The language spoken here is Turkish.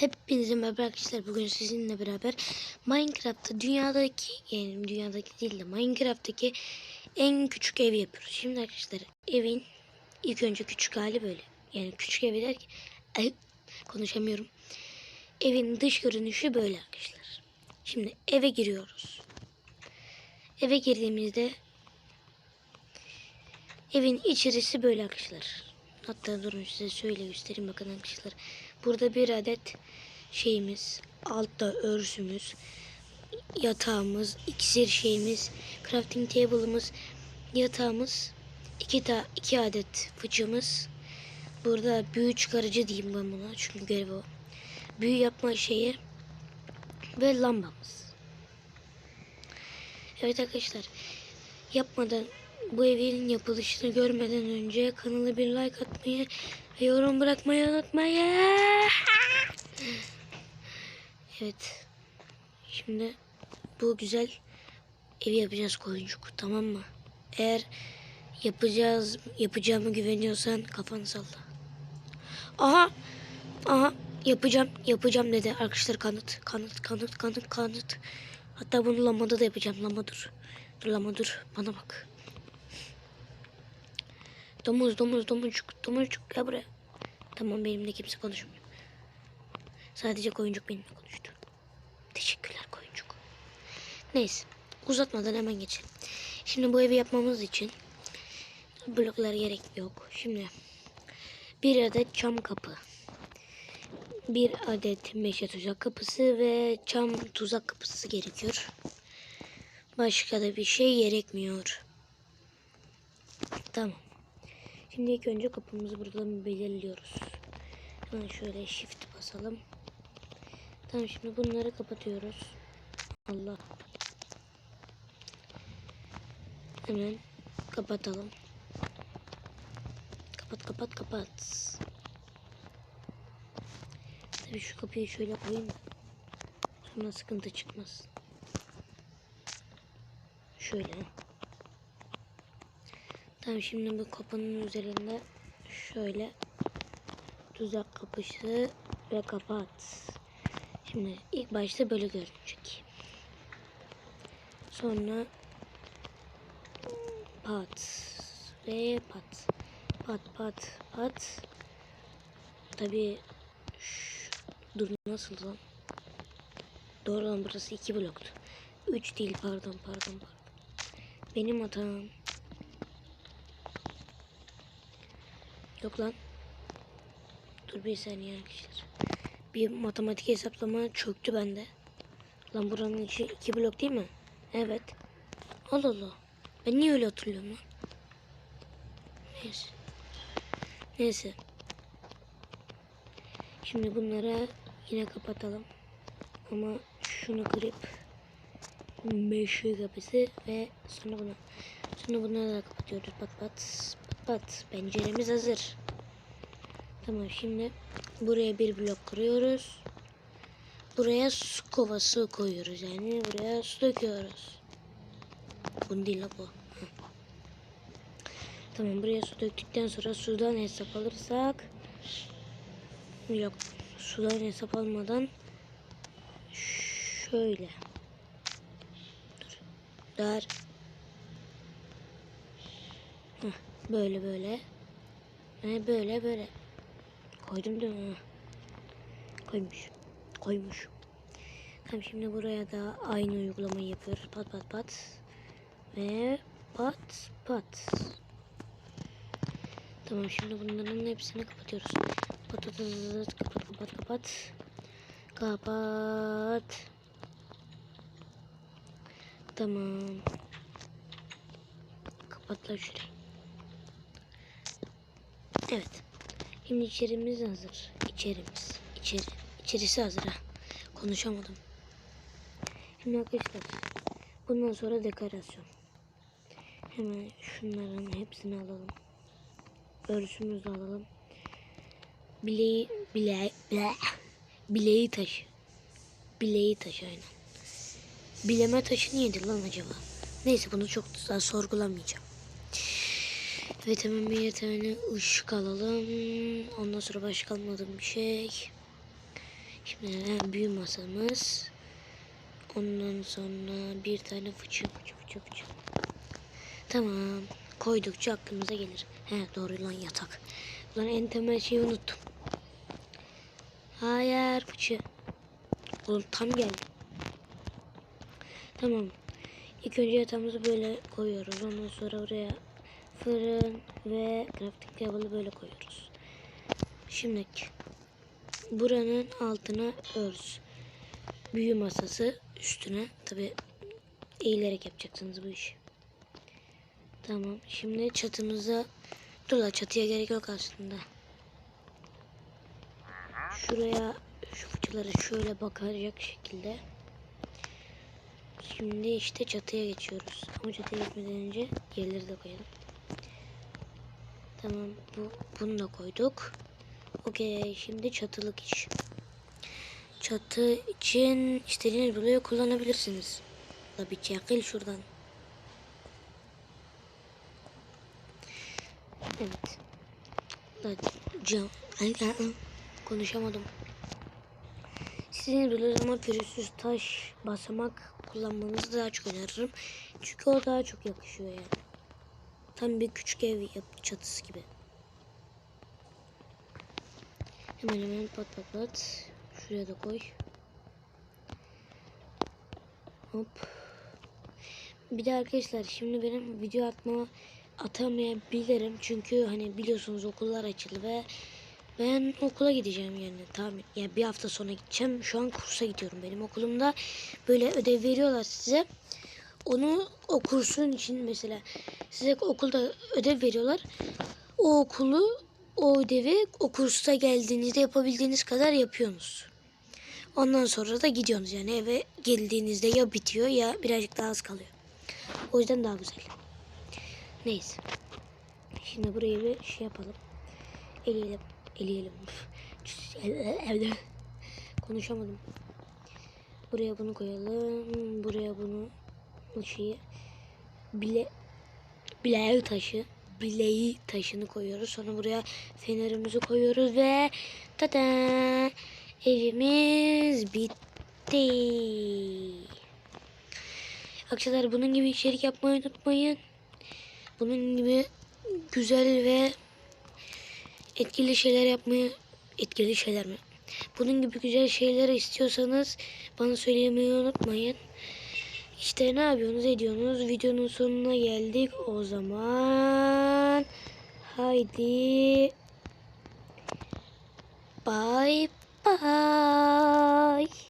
Hepinize merhaba arkadaşlar. Bugün sizinle beraber Minecraft'ta dünyadaki yani dünyadaki değil de Minecraft'taki en küçük ev yapıyoruz. Şimdi arkadaşlar evin ilk önce küçük hali böyle. Yani küçük ev der ki konuşamıyorum. Evin dış görünüşü böyle arkadaşlar. Şimdi eve giriyoruz. Eve girdiğimizde evin içerisi böyle arkadaşlar. Hatta durun size şöyle göstereyim bakın arkadaşlar. Burada bir adet şeyimiz, altta örsümüz, yatağımız, iksir şeyimiz, crafting table'ımız, yatağımız, iki, ta iki adet fıçımız. Burada büyü çıkarıcı diyeyim ben buna çünkü görev o. Büyü yapma şeyi ve lambamız. Evet arkadaşlar yapmadan bu evin yapılışını görmeden önce kanala bir like atmayı ve yorum bırakmayı unutmayın. Evet. Şimdi bu güzel evi yapacağız koyuncuk tamam mı? Eğer yapacağız yapacağımı güveniyorsan kafanı salla. Aha. Aha yapacağım yapacağım dedi arkadaşlar kanıt kanıt kanıt kanıt kanıt. Hatta bunu lambada da yapacağım lamba dur. Dur lamba dur bana bak. Domuz domuz domuzcuk domuzcuk gel buraya. Tamam benimle kimse konuşmuyor. Sadece koyuncuk benimle konuştu. Teşekkürler koyuncuk. Neyse uzatmadan hemen geçelim. Şimdi bu evi yapmamız için bloklar gerek yok. Şimdi bir adet çam kapı. Bir adet meşe tuzak kapısı ve çam tuzak kapısı gerekiyor. Başka da bir şey gerekmiyor. Tamam. Şimdi ilk önce kapımızı buradan belirliyoruz. Hemen şöyle shift basalım. Tamam şimdi bunları kapatıyoruz. Allah. Hemen kapatalım. Kapat kapat kapat. Tabii şu kapıyı şöyle koyayım. Sonra sıkıntı çıkmaz. Şöyle. Tamam şimdi bu kapının üzerinde şöyle tuzak kapısı ve kapat. Şimdi ilk başta böyle görünecek. Sonra pat ve pat. Pat pat pat. Tabii şu- dur nasıl lan? Doğru lan burası iki bloktu. Üç değil pardon pardon pardon. Benim hatam. Yok lan. Dur bir saniye arkadaşlar. Bir matematik hesaplama çöktü bende. Lan buranın içi iki blok değil mi? Evet. Allah Allah. Ben niye öyle hatırlıyorum lan? Neyse. Neyse. Şimdi bunları yine kapatalım. Ama şunu kırıp meşe kapısı ve sonra bunu sonra bunları da kapatıyoruz pat pat pat pat penceremiz hazır. Tamam şimdi buraya bir blok kırıyoruz. Buraya su kovası koyuyoruz. Yani buraya su döküyoruz. Bunu değil bu. Tamam buraya su döktükten sonra sudan hesap alırsak yok sudan hesap almadan şöyle. Dar. Heh, böyle böyle. Ve böyle böyle. Koydum mi? koymuş. Koymuş. Tamam şimdi buraya da aynı uygulamayı yapıyoruz. Pat pat pat. Ve pat pat. Tamam şimdi bunların hepsini kapatıyoruz. Pat pat pat kapat kapat kapat kapat. Tamam. Kapat lan şurayı. Evet. Şimdi içerimiz hazır. İçerimiz. İçeri. İçerisi hazır ha. Konuşamadım. Şimdi arkadaşlar. Bundan sonra dekorasyon. Hemen şunların hepsini alalım. Örüsümüzü alalım. Bileği, bile, bile, bileği taşı. Bileği taşı aynen. Bileme taşı niyedir lan acaba? Neyse bunu çok daha sorgulamayacağım. Hemen bir tane ışık alalım. Ondan sonra başka almadığım bir şey. Şimdi büyü masamız. Ondan sonra bir tane fıçı fıçı fıçı fıçı. Tamam. Koydukça aklımıza gelir. He doğru lan yatak. Ulan en temel şeyi unuttum. Hayır fıçı. Oğlum tam geldi. Tamam. İlk önce yatağımızı böyle koyuyoruz. Ondan sonra oraya fırın ve crafting table'ı böyle koyuyoruz. Şimdi buranın altına örz. Büyü masası üstüne tabi eğilerek yapacaksınız bu işi. Tamam. Şimdi çatımıza dur la çatıya gerek yok aslında. Şuraya şu fıçıları şöyle bakacak şekilde. Şimdi işte çatıya geçiyoruz. Ama çatıya geçmeden önce yerleri de koyalım. Tamam bu bunu da koyduk. Okey şimdi çatılık iş. Çatı için istediğiniz bloğu kullanabilirsiniz. La bir çakıl şuradan. Evet. La cam. Konuşamadım. Sizin böyle zaman pürüzsüz taş basamak kullanmanızı daha çok öneririm. Çünkü o daha çok yakışıyor yani. Tam bir küçük ev yap çatısı gibi. Hemen hemen pat pat pat. Şuraya da koy. Hop. Bir de arkadaşlar şimdi benim video atma atamayabilirim. Çünkü hani biliyorsunuz okullar açıldı ve ben okula gideceğim yani tamam yani bir hafta sonra gideceğim. Şu an kursa gidiyorum benim okulumda. Böyle ödev veriyorlar size. Onu o kursun için mesela size okulda ödev veriyorlar. O okulu o ödevi o kursa geldiğinizde yapabildiğiniz kadar yapıyorsunuz. Ondan sonra da gidiyorsunuz yani eve geldiğinizde ya bitiyor ya birazcık daha az kalıyor. O yüzden daha güzel. Neyse. Şimdi burayı bir şey yapalım. Eleyelim. Eleyelim. Evde. Konuşamadım. Buraya bunu koyalım. Buraya bunu bu şeyi bile bileği taşı bileği taşını koyuyoruz. Sonra buraya fenerimizi koyuyoruz ve tada evimiz bitti. Arkadaşlar bunun gibi içerik yapmayı unutmayın. Bunun gibi güzel ve etkili şeyler yapmayı etkili şeyler mi? Bunun gibi güzel şeyler istiyorsanız bana söylemeyi unutmayın. İşte ne yapıyorsunuz ediyorsunuz? Videonun sonuna geldik. O zaman haydi bye bye.